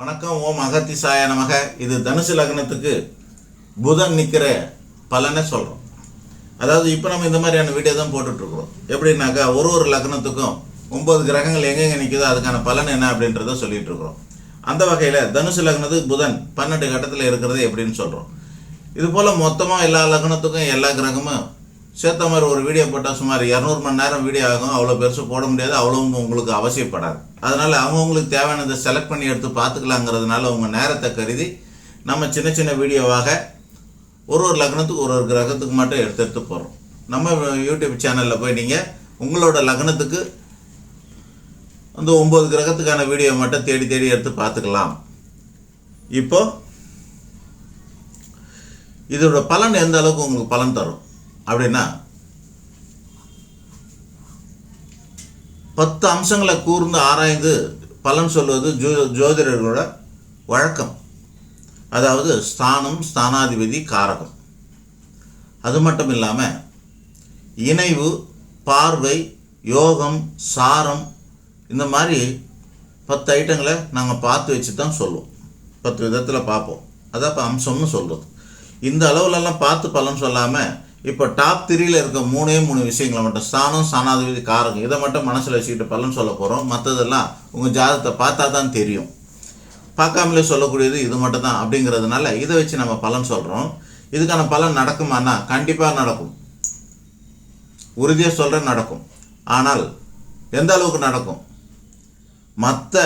வணக்கம் ஓம் அகத்திசாய நமக. இது தனுசு லக்னத்துக்கு புதன் நிற்கிற பலனை சொல்கிறோம் அதாவது இப்போ நம்ம இந்த மாதிரியான வீடியோ தான் போட்டுட்ருக்குறோம். எப்படின்னாக்கா ஒரு ஒரு லக்னத்துக்கும் ஒம்பது கிரகங்கள் எங்கெங்கே நிற்குதோ அதுக்கான பலன் என்ன அப்படின்றத சொல்லிகிட்டு இருக்கிறோம் அந்த வகையில் தனுசு லக்னத்துக்கு புதன் பன்னெண்டு கட்டத்தில் இருக்கிறது எப்படின்னு சொல்கிறோம் இது போல் மொத்தமாக எல்லா லக்னத்துக்கும் எல்லா கிரகமும் சேர்த்த மாதிரி ஒரு வீடியோ போட்டால் சுமார் இரநூறு மணி நேரம் வீடியோ ஆகும். அவ்வளோ பெருசு போட முடியாது. அவ்வளோவும் உங்களுக்கு அவசியப்படாது. அதனால் அவங்கவுங்களுக்கு தேவையானதை செலக்ட் பண்ணி எடுத்து பார்த்துக்கலாங்கிறதுனால உங்கள் நேரத்தை கருதி நம்ம சின்ன சின்ன வீடியோவாக ஒரு ஒரு லக்னத்துக்கு ஒரு ஒரு கிரகத்துக்கு மட்டும் எடுத்து எடுத்து போடுறோம். நம்ம யூடியூப் சேனலில் போய் நீங்கள் உங்களோட லக்னத்துக்கு அந்த ஒம்பது கிரகத்துக்கான வீடியோ மட்டும் தேடி தேடி எடுத்து பார்த்துக்கலாம். இப்போது இதோட பலன் எந்த அளவுக்கு உங்களுக்கு பலன் தரும்? அப்படின்னா பத்து அம்சங்களை கூர்ந்து ஆராய்ந்து பலன் சொல்வது ஜோ ஜோதிடர்களோட வழக்கம். அதாவது ஸ்தானம் ஸ்தானாதிபதி காரகம். அது மட்டும் இல்லாமல் இணைவு பார்வை யோகம் சாரம் இந்த மாதிரி பத்து ஐட்டங்களை நாங்கள் பார்த்து வச்சு தான் சொல்லுவோம். பத்து விதத்தில் பார்ப்போம். அதான் இப்போ அம்சம்னு சொல்கிறது இந்த அளவுலலாம் பார்த்து பலன் சொல்லாமல் இப்போ டாப் த்ரீல இருக்க மூணே மூணு விஷயங்களை மட்டும் ஸ்தானம் ஸ்தானாதிபதி காரகம் இதை மட்டும் மனசில் வச்சுக்கிட்டு பலன் சொல்ல போகிறோம் மற்றதெல்லாம் உங்கள் ஜாதகத்தை பார்த்தா தான் தெரியும். பார்க்காமலே சொல்லக்கூடியது இது மட்டும் தான் அப்படிங்கிறதுனால இதை வச்சு நம்ம பலன் சொல்கிறோம் இதுக்கான பலன் நடக்குமானா? கண்டிப்பாக நடக்கும். உறுதியாக சொல்கிறேன் நடக்கும். ஆனால் எந்த அளவுக்கு நடக்கும்? மற்ற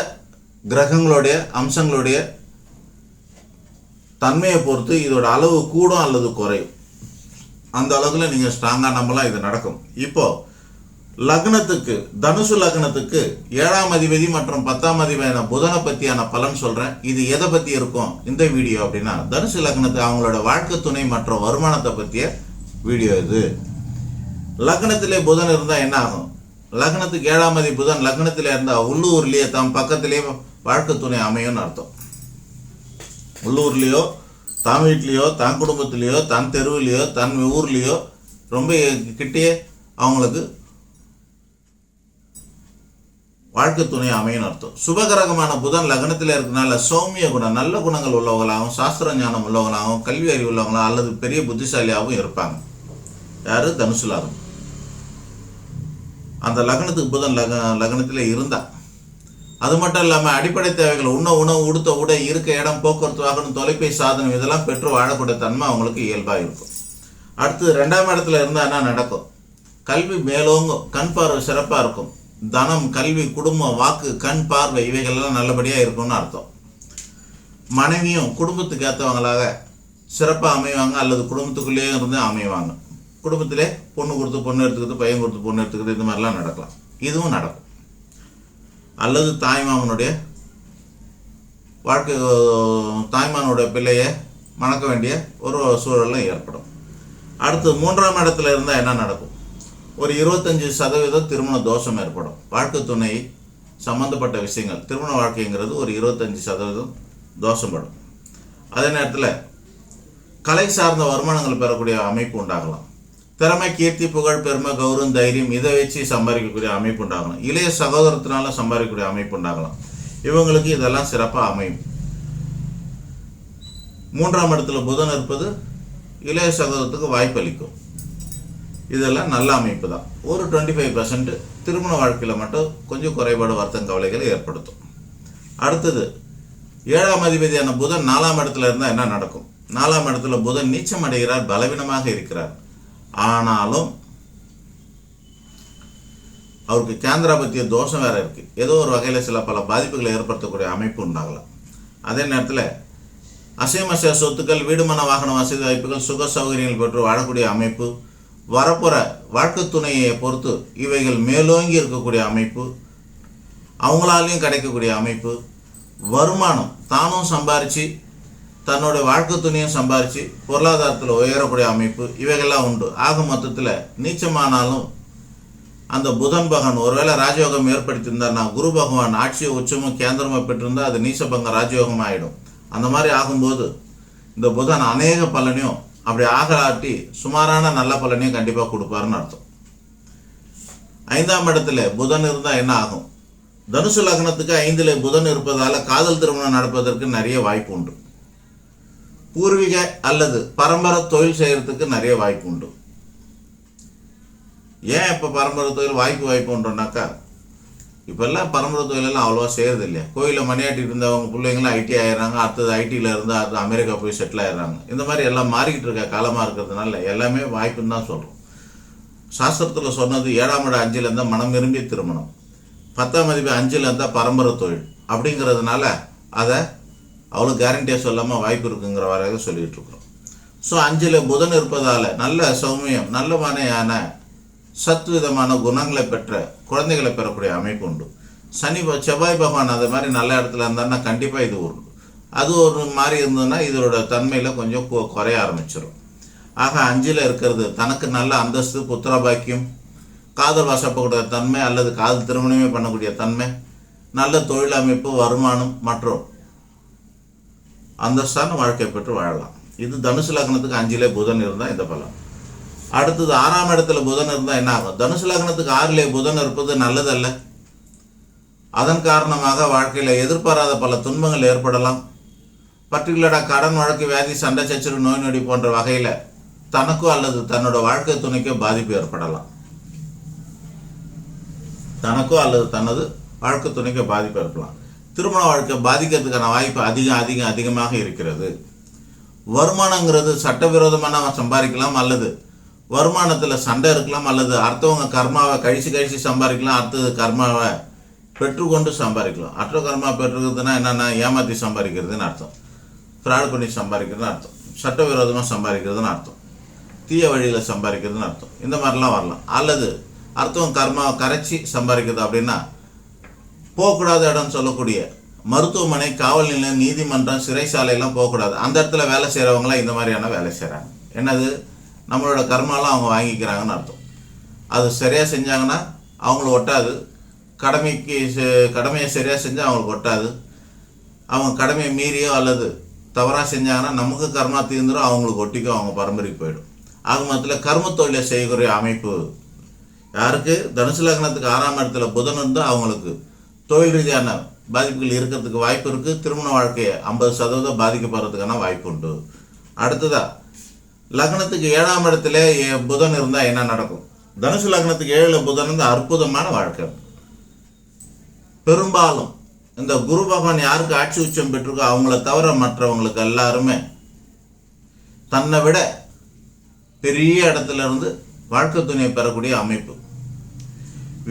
கிரகங்களுடைய அம்சங்களுடைய தன்மையை பொறுத்து இதோட அளவு கூடும் அல்லது குறையும். அந்த அளவில் நீங்கள் ஸ்ட்ராங்காக நம்பலாம் இது நடக்கும். இப்போது லக்னத்துக்கு தனுசு லக்னத்துக்கு ஏழாம் அதிபதி மற்றும் பத்தாம் அதிபதியான புதனை பற்றியான பலன் சொல்கிறேன் இது எதை பற்றி இருக்கும்? இந்த வீடியோ அப்படின்னா தனுசு லக்னத்துக்கு அவங்களோட வாழ்க்கை துணை மற்றும் வருமானத்தை பற்றிய வீடியோ இது. லக்னத்திலே புதன் இருந்தால் என்ன ஆகும்? லக்னத்துக்கு ஏழாம் அதி புதன் லக்னத்திலே இருந்தால் உள்ளூர்லேயே தம் பக்கத்திலேயே வாழ்க்கை துணை அமையும்னு அர்த்தம். உள்ளூர்லேயோ தான் வீட்லேயோ தன் குடும்பத்துலேயோ தன் தெருவுலேயோ தன் ஊர்லேயோ ரொம்ப கிட்டேயே அவங்களுக்கு வாழ்க்கை துணை அமையும் அர்த்தம். சுபகரகமான புதன் லக்னத்தில் இருக்கனால சௌமிய குணம் நல்ல குணங்கள் உள்ளவங்களாகவும் சாஸ்திர ஞானம் உள்ளவங்களாகவும் கல்வி அறிவு உள்ளவங்களாக அல்லது பெரிய புத்திசாலியாகவும் இருப்பாங்க. யார்? தனுசு லக்னம் அந்த லக்னத்துக்கு புதன் லக லக்னத்தில் இருந்தால் அது மட்டும் இல்லாமல் அடிப்படை தேவைகள் உண்ண உணவு உடுத்த உடை இருக்க இடம் போக்குவரத்து வாகனம் தொலைபேசி சாதனம் இதெல்லாம் பெற்று வாழக்கூடிய தன்மை அவங்களுக்கு இயல்பாக இருக்கும். அடுத்து ரெண்டாம் இடத்துல இருந்தால் என்ன நடக்கும்? கல்வி மேலோங்கும் கண் பார்வை சிறப்பாக இருக்கும். தனம் கல்வி குடும்பம் வாக்கு கண் பார்வை இவைகள்லாம் நல்லபடியாக இருக்கும்னு அர்த்தம். மனைவியும் குடும்பத்துக்கு ஏற்றவங்களாக சிறப்பாக அமைவாங்க அல்லது குடும்பத்துக்குள்ளேயே இருந்து அமைவாங்க. குடும்பத்திலே பொண்ணு கொடுத்து பொண்ணு எடுத்துக்கிட்டு பையன் கொடுத்து பொண்ணு எடுத்துக்கிட்டு இந்த மாதிரிலாம் நடக்கலாம். இதுவும் நடக்கும். அல்லது தாய்மாமனுடைய வாழ்க்கை தாய்மானுடைய பிள்ளையை மணக்க வேண்டிய ஒரு சூழலும் ஏற்படும். அடுத்து மூன்றாம் இடத்துல இருந்தால் என்ன நடக்கும்? ஒரு இருபத்தஞ்சி சதவீதம் திருமண தோஷம் ஏற்படும். வாழ்க்கை துணை சம்மந்தப்பட்ட விஷயங்கள். திருமண வாழ்க்கைங்கிறது ஒரு இருபத்தஞ்சி சதவீதம் தோஷப்படும். அதே நேரத்தில் கலை சார்ந்த வருமானங்கள் பெறக்கூடிய அமைப்பு உண்டாகலாம். திறமை கீர்த்தி புகழ் பெருமை கௌரவம் தைரியம் இதை வச்சு சம்பாதிக்கக்கூடிய அமைப்பு உண்டாகலாம். இளைய சகோதரத்தினால சம்பாதிக்கக்கூடிய அமைப்பு உண்டாகலாம். இவங்களுக்கு இதெல்லாம் சிறப்பாக அமையும். மூன்றாம் இடத்துல புதன் இருப்பது இளைய சகோதரத்துக்கு வாய்ப்பளிக்கும். இதெல்லாம் நல்ல அமைப்பு தான். ஒரு டுவெண்ட்டி ஃபைவ் பர்சன்ட் திருமண வாழ்க்கையில் மட்டும் கொஞ்சம் குறைபாடு வருத்தம் கவலைகளை ஏற்படுத்தும். அடுத்தது ஏழாம் அதிபதியான புதன் நாலாம் இடத்துல இருந்தால் என்ன நடக்கும்? நாலாம் இடத்துல புதன் நீச்சம் அடைகிறார் பலவீனமாக இருக்கிறார். ஆனாலும் அவருக்கு கேந்திராபத்திய தோஷம் வேறு இருக்குது ஏதோ ஒரு வகையில் சில பல பாதிப்புகளை ஏற்படுத்தக்கூடிய அமைப்பு உண்டாகலாம் அதே நேரத்தில் அசைமச சொத்துக்கள் வீடுமன வாகன வசதி வாய்ப்புகள் சுக சௌகரியங்கள் பெற்று வாழக்கூடிய அமைப்பு வரப்போகிற வாழ்க்கை துணையை பொறுத்து இவைகள் மேலோங்கி இருக்கக்கூடிய அமைப்பு அவங்களாலையும் கிடைக்கக்கூடிய அமைப்பு வருமானம் தானும் சம்பாரித்து தன்னோட வாழ்க்கை துணியும் சம்பாரித்து பொருளாதாரத்தில் உயரக்கூடிய அமைப்பு இவைகள்லாம் உண்டு. ஆக மொத்தத்தில் நீச்சமானாலும் அந்த புதன் பகவான் ஒருவேளை ராஜயோகம் ஏற்படுத்தியிருந்தார்னா குரு பகவான் ஆட்சியை உச்சமும் கேந்திரமாக பெற்றிருந்தால் அது நீச்சபங்க ராஜயோகம் ஆகிடும் அந்த மாதிரி ஆகும்போது இந்த புதன் அநேக பலனையும் அப்படி ஆகலாட்டி சுமாரான நல்ல பலனையும் கண்டிப்பாக கொடுப்பாருன்னு அர்த்தம். ஐந்தாம் இடத்துல புதன் இருந்தால் என்ன ஆகும்? தனுசு லக்னத்துக்கு ஐந்தில் புதன் இருப்பதால் காதல் திருமணம் நடப்பதற்கு நிறைய வாய்ப்பு உண்டு. பூர்வீக அல்லது பரம்பரை தொழில் செய்கிறதுக்கு நிறைய வாய்ப்பு உண்டு. ஏன் இப்போ பரம்பரை தொழில் வாய்ப்பு வாய்ப்பு உண்டுனாக்கா இப்போல்லாம் பரம்பரை தொழிலெல்லாம் அவ்வளோவா செய்கிறது இல்லையா கோயிலில் மணியாட்டிட்டு இருந்தவங்க பிள்ளைங்களாம் ஐடி ஆயிடுறாங்க அடுத்தது ஐடியில் இருந்து அடுத்து அமெரிக்கா போய் செட்டில் ஆயிடுறாங்க. இந்த மாதிரி எல்லாம் மாறிக்கிட்டு இருக்க காலமாக இருக்கிறதுனால எல்லாமே வாய்ப்புன்னு தான் சொல்கிறோம் சாஸ்திரத்தில் சொன்னது ஏழாம் இடம் அஞ்சில் இருந்தால் மனம் விரும்பி திருமணம் பத்தாம் மதிப்பு அஞ்சில் இருந்தால் பரம்பரை தொழில் அப்படிங்கிறதுனால அதை அவ்வளோ கேரண்டியாக சொல்லாமல் வாய்ப்பு இருக்குங்கிற வரையாக சொல்லிகிட்டு இருக்கிறோம். ஸோ அஞ்சில் புதன் இருப்பதால் நல்ல சௌமியம் நல்ல மனையான சத்விதமான குணங்களை பெற்ற குழந்தைகளை பெறக்கூடிய அமைப்பு உண்டு. சனி ப- செவ்வாய் பகவான் அது மாதிரி நல்ல இடத்துல இருந்தான்னா கண்டிப்பாக இது உண்டு அது ஒரு மாதிரி இருந்ததுன்னா இதோட தன்மையில் கொஞ்சம் குறைய ஆரம்பிச்சிடும் ஆக அஞ்சில் இருக்கிறது தனக்கு நல்ல அந்தஸ்து புத்திர பாக்கியம் காதல் வசப்பக்கூடிய தன்மை அல்லது காதல் திருமணமே பண்ணக்கூடிய தன்மை நல்ல தொழில் அமைப்பு வருமானம் மற்றும் அந்தஸ்தான வாழ்க்கை பெற்று வாழலாம். இது தனுசு லக்னத்துக்கு அஞ்சிலே புதன் இருந்தால் இந்த பலன். அடுத்தது ஆறாம் இடத்துல புதன் இருந்தால் என்ன ஆகும்? தனுசு லக்னத்துக்கு ஆறிலே புதன் இருப்பது நல்லதல்ல. அதன் காரணமாக வாழ்க்கையில் எதிர்பாராத பல துன்பங்கள் ஏற்படலாம். பர்டிகுலராக கடன் வழக்கு வியாதி சண்டை சச்சரவு நோய் நொடி போன்ற வகையில் தனக்கோ அல்லது தன்னோட வாழ்க்கை துணைக்கோ பாதிப்பு ஏற்படலாம். தனக்கோ அல்லது தனது வாழ்க்கை துணைக்கோ பாதிப்பு ஏற்படலாம். திருமண வாழ்க்கை பாதிக்கிறதுக்கான வாய்ப்பு அதிகம் அதிகம் அதிகமாக இருக்கிறது. வருமானங்கிறது சட்டவிரோதமாக நம்ம சம்பாதிக்கலாம் அல்லது வருமானத்தில் சண்டை இருக்கலாம் அல்லது அடுத்தவங்க கர்மாவை கழிச்சு கழிச்சு சம்பாதிக்கலாம் அடுத்தது கர்மாவை பெற்றுக்கொண்டு சம்பாதிக்கலாம். அற்ற கர்மா பெற்றுக்கிறதுனா என்னென்னா ஏமாற்றி சம்பாதிக்கிறதுன்னு அர்த்தம். ஃப்ராட் பண்ணி சம்பாதிக்கிறதுன்னு அர்த்தம். சட்டவிரோதமாக சம்பாதிக்கிறதுன்னு அர்த்தம். தீய வழியில் சம்பாதிக்கிறதுன்னு அர்த்தம். இந்த மாதிரிலாம் வரலாம். அல்லது அர்த்தம் கர்மாவை கரைச்சி சம்பாதிக்கிறது அப்படின்னா போகக்கூடாத இடம்னு சொல்லக்கூடிய. மருத்துவமனை காவல் நிலையம் நீதிமன்றம் சிறைச்சாலையெல்லாம் போகக்கூடாது. அந்த இடத்துல வேலை செய்கிறவங்களாம் இந்த மாதிரியான வேலை செய்கிறாங்க என்னது? நம்மளோட கர்மாலாம் அவங்க வாங்கிக்கிறாங்கன்னு அர்த்தம். அது சரியாக செஞ்சாங்கன்னா அவங்கள ஒட்டாது. கடமைக்கு கடமையை சரியாக செஞ்சால் அவங்களுக்கு ஒட்டாது. அவங்க கடமையை மீறியோ அல்லது தவறாக செஞ்சாங்கன்னா நமக்கு கர்மா தீர்ந்துடும் அவங்களுக்கு ஒட்டிக்கும் அவங்க பரம்பரைக்கு போயிடும். ஆக மொத்தத்தில் கர்ம தொழிலை செய்யக்கூடிய அமைப்பு யாருக்கு? தனுசு லக்னத்துக்கு ஆறாம் இடத்துல புதன் இருந்தால் அவங்களுக்கு தொழில் ரீதியான பாதிப்புகள் இருக்கிறதுக்கு வாய்ப்பு இருக்குது திருமண வாழ்க்கையை ஐம்பது சதவீதம் பாதிக்கப்படுறதுக்கான வாய்ப்பு உண்டு. அடுத்ததா லக்னத்துக்கு ஏழாம் இடத்துல புதன் இருந்தால் என்ன நடக்கும்? தனுசு லக்னத்துக்கு ஏழில் புதன் இருந்தால் அற்புதமான வாழ்க்கை. பெரும்பாலும் இந்த குரு பகவான் யாருக்கு ஆட்சி உச்சம் பெற்றிருக்கோ அவங்கள தவிர மற்றவங்களுக்கு எல்லாருமே தன்னை விட பெரிய இடத்துல இருந்து வாழ்க்கை துணையை பெறக்கூடிய அமைப்பு.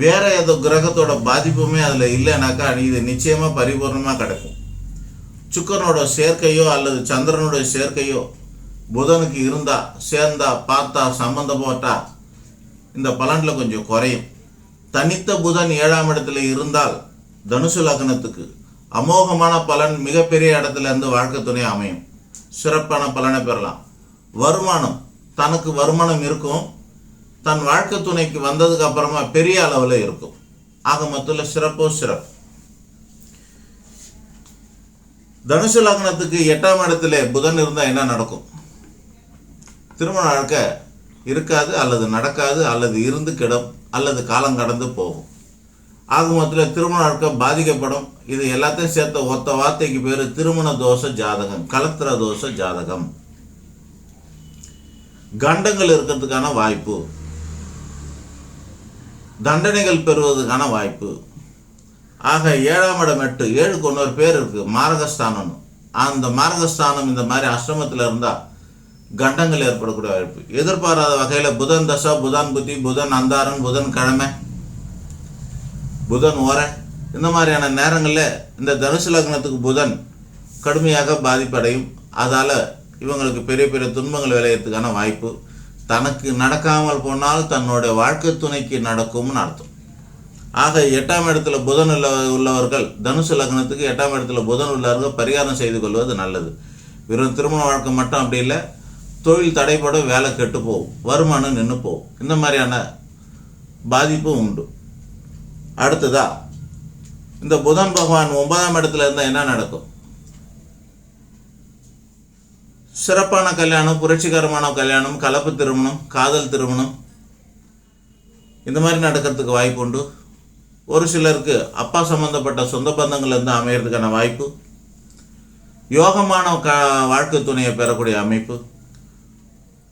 வேற ஏதோ கிரகத்தோட பாதிப்புமே அதில் இல்லைனாக்கா இது நிச்சயமாக பரிபூர்ணமாக கிடைக்கும். சுக்கரனோட சேர்க்கையோ அல்லது சந்திரனோட சேர்க்கையோ புதனுக்கு இருந்தா சேர்ந்தா பார்த்தா சம்மந்தம் போட்டா இந்த பலனில் கொஞ்சம் குறையும். தனித்த புதன் ஏழாம் இடத்துல இருந்தால் தனுசு லக்னத்துக்கு அமோகமான பலன் மிகப்பெரிய இடத்துல இருந்து வாழ்க்கை துணை அமையும். சிறப்பான பலனை பெறலாம். வருமானம் தனக்கு வருமானம் இருக்கும். தன் வாழ்க்கை துணைக்கு வந்ததுக்கு அப்புறமா பெரிய அளவில் இருக்கும். ஆக மொத்தத்தில் சிறப்போ சிறப்பு. தனுசு லக்னத்துக்கு எட்டாம் இடத்துல புதன் இருந்தால் என்ன நடக்கும்? திருமண வாழ்க்கை இருக்காது அல்லது நடக்காது அல்லது இருந்து கிடும் அல்லது காலம் கடந்து போகும். ஆக மொத்தத்தில் திருமண வாழ்க்கை பாதிக்கப்படும். இது எல்லாத்தையும் சேர்த்த ஒத்த வார்த்தைக்கு பேர் திருமண தோஷ ஜாதகம் கலத்திர தோஷ ஜாதகம். கண்டங்கள் இருக்கிறதுக்கான வாய்ப்பு. தண்டனைகள் பெறுவதற்கான வாய்ப்பு. ஆக ஏழாம் இடம் எட்டு ஏழுக்கு இன்னொரு பேர் இருக்கு மார்கஸ்தானம்னு அந்த மார்கஸ்தானம் இந்த மாதிரி அஷ்டமத்தில் இருந்தால் கண்டங்கள் ஏற்படக்கூடிய வாய்ப்பு. எதிர்பாராத வகையில் புதன் தசா புதன் புத்தி புதன் அந்தாரன் புதன் கிழமை புதன் ஓர. இந்த மாதிரியான நேரங்களில் இந்த தனுசு லக்னத்துக்கு புதன் கடுமையாக பாதிப்படையும். அதால் இவங்களுக்கு பெரிய பெரிய துன்பங்கள் விளையிறதுக்கான வாய்ப்பு. தனக்கு நடக்காமல் போனால் தன்னுடைய வாழ்க்கை துணைக்கு நடக்கும்னு அர்த்தம். ஆக எட்டாம் இடத்துல புதன் உள்ள உள்ளவர்கள் தனுசு லக்னத்துக்கு எட்டாம் இடத்துல புதன் உள்ளவர்கள் பரிகாரம் செய்து கொள்வது நல்லது. வெறும் திருமண வாழ்க்கை மட்டும் அப்படி இல்லை தொழில் தடைப்படும் வேலை கெட்டு போகும் வருமானம் நின்று போகும். இந்த மாதிரியான பாதிப்பும் உண்டு. அடுத்ததா இந்த புதன் பகவான் ஒன்பதாம் இடத்துல இருந்தால் என்ன நடக்கும்? சிறப்பான கல்யாணம் புரட்சிகரமான கல்யாணம் கலப்பு திருமணம் காதல் திருமணம். இந்த மாதிரி நடக்கிறதுக்கு வாய்ப்பு உண்டு. ஒரு சிலருக்கு அப்பா சம்மந்தப்பட்ட சொந்த பந்தங்கள் இருந்து வாய்ப்பு. யோகமான க வாழ்க்கை துணையை பெறக்கூடிய அமைப்பு.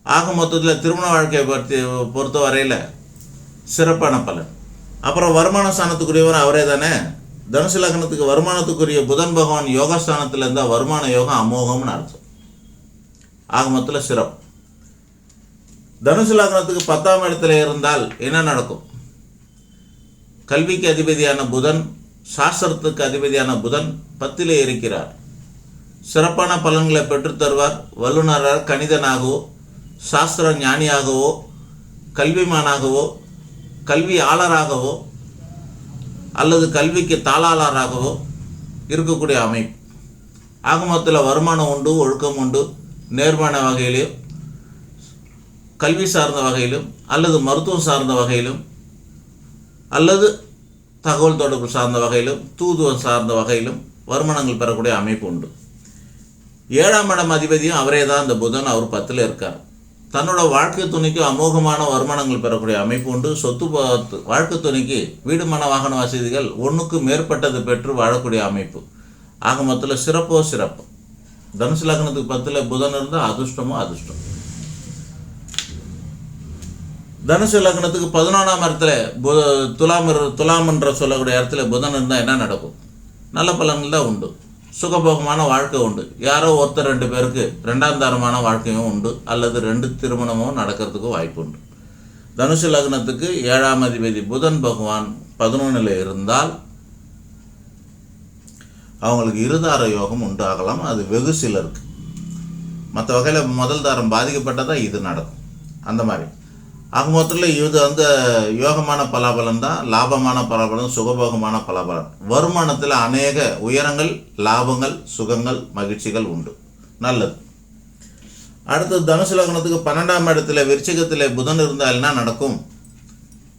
ஆக மொத்தத்தில் திருமண வாழ்க்கையை பற்றி பொறுத்த வரையில் சிறப்பான பலன். அப்புறம் வருமான ஸ்தானத்துக்குரியவர் அவரே தானே. தனுசு லக்னத்துக்கு வருமானத்துக்குரிய புதன் பகவான் யோகஸ்தானத்தில் இருந்தால் வருமான யோகம் அமோகம்னு அர்த்தம். ஆக மொத்தத்தில் சிறப்பு. தனுசு லக்னத்துக்கு பத்தாம் இடத்துல இருந்தால் என்ன நடக்கும்? கல்விக்கு அதிபதியான புதன் சாஸ்திரத்துக்கு அதிபதியான புதன் பத்திலே இருக்கிறார். சிறப்பான பலன்களை பெற்றுத் தருவார். வல்லுநராக கணிதனாகவோ சாஸ்திர ஞானியாகவோ கல்விமானாகவோ கல்வியாளராகவோ அல்லது கல்விக்கு தாளாளராகவோ இருக்கக்கூடிய அமைப்பு. ஆகமத்தில் வருமானம் உண்டு ஒழுக்கம் உண்டு. நேர்மான வகையிலும் கல்வி சார்ந்த வகையிலும் அல்லது மருத்துவம் சார்ந்த வகையிலும் அல்லது தகவல் தொடர்பு சார்ந்த வகையிலும் தூதுவம் சார்ந்த வகையிலும் வருமானங்கள் பெறக்கூடிய அமைப்பு உண்டு. ஏழாம் இடம் அதிபதியும் அவரே தான் இந்த புதன் அவர் பத்தில் இருக்கார். தன்னோட வாழ்க்கை துணைக்கு அமோகமான வருமானங்கள் பெறக்கூடிய அமைப்பு உண்டு. சொத்து வாழ்க்கை துணைக்கு வீடு மன வாகன வசதிகள் ஒன்றுக்கு மேற்பட்டது பெற்று வாழக்கூடிய அமைப்பு. ஆக மொத்தத்தில் சிறப்போ சிறப்பு. தனுசு லக்னத்துக்கு பத்தில் புதன் இருந்தால் அதிர்ஷ்டமும் அதிர்ஷ்டம். தனுசு லக்னத்துக்கு பதினொன்றாம் இடத்துல பு துலாம் இரு- துலாம் என்ற சொல்லக்கூடிய இடத்துல புதன் இருந்தால் என்ன நடக்கும்? நல்ல பலன்கள் தான் உண்டு. சுகபோகமான வாழ்க்கை உண்டு. யாரோ ஒருத்தர் ரெண்டு பேருக்கு ரெண்டாம் தரமான வாழ்க்கையும் உண்டு. அல்லது ரெண்டு திருமணமும் நடக்கிறதுக்கும் வாய்ப்பு உண்டு. தனுசு லக்னத்துக்கு ஏழாம் அதிபதி புதன் பகவான் பதினொன்றில் இருந்தால் அவங்களுக்கு இருதார யோகம் உண்டாகலாம். அது வெகு சிலருக்கு. மற்ற வகையில் முதல் தாரம் பாதிக்கப்பட்டதாக இது நடக்கும். அந்த மாதிரி. ஆக மொத்தத்தில் இது வந்து யோகமான பலாபலம் தான் லாபமான பலாபலம் சுகபோகமான பலாபலம் வருமானத்தில் அநேக உயரங்கள் லாபங்கள் சுகங்கள் மகிழ்ச்சிகள் உண்டு. நல்லது. அடுத்து தனுசு லக்னத்துக்கு பன்னெண்டாம் இடத்துல விருச்சிகத்தில் புதன் இருந்தால் என்ன நடக்கும்?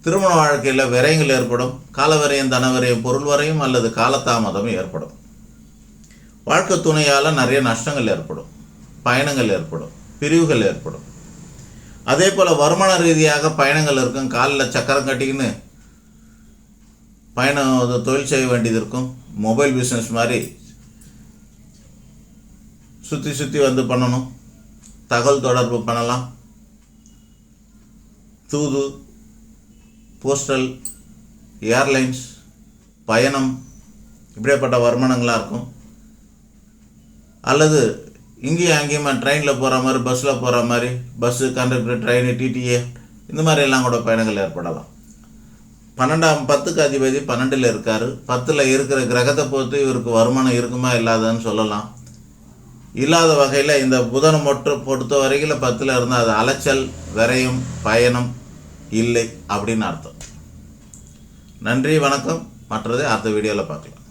திருமண வாழ்க்கையில் விரயங்கள் ஏற்படும். காலவரையும் தனவரையும் பொருள் வரையும் அல்லது காலதாமதம் ஏற்படும். வாழ்க்கை துணையால் நிறைய நஷ்டங்கள் ஏற்படும். பயணங்கள் ஏற்படும். பிரிவுகள் ஏற்படும். அதே போல் வருமான ரீதியாக பயணங்கள் இருக்கும். காலில் சக்கரம் கட்டிக்கின்னு பயணம் தொழில் செய்ய வேண்டியது இருக்கும். மொபைல் பிஸ்னஸ் மாதிரி சுற்றி சுற்றி வந்து பண்ணணும். தகவல் தொடர்பு பண்ணலாம். தூது போஸ்டல் ஏர்லைன்ஸ் பயணம் இப்படியேப்பட்ட வருமானங்களாக இருக்கும். அல்லது இங்கேயும் அங்கேயுமா ட்ரெயினில் போகிற மாதிரி பஸ்ஸில் போகிற மாதிரி பஸ்ஸு கண்டக்டர் ட்ரெயின் டிடிஏ இந்த மாதிரி எல்லாம் கூட பயணங்கள் ஏற்படலாம். பன்னெண்டாம் பத்துக்கு அதிபதி பன்னெண்டில் இருக்கார். பத்தில் இருக்கிற கிரகத்தை பொறுத்து இவருக்கு வருமானம் இருக்குமா இல்லாதான்னு சொல்லலாம். இல்லாத வகையில் இந்த புதனை மட்டும் பொறுத்த வரையில் பத்தில் இருந்தால் அது அலைச்சல் விரயம் பயணம் இல்லை அப்படின்னு அர்த்தம். நன்றி வணக்கம். மற்றதை அடுத்த வீடியோவில் பார்க்கலாம்.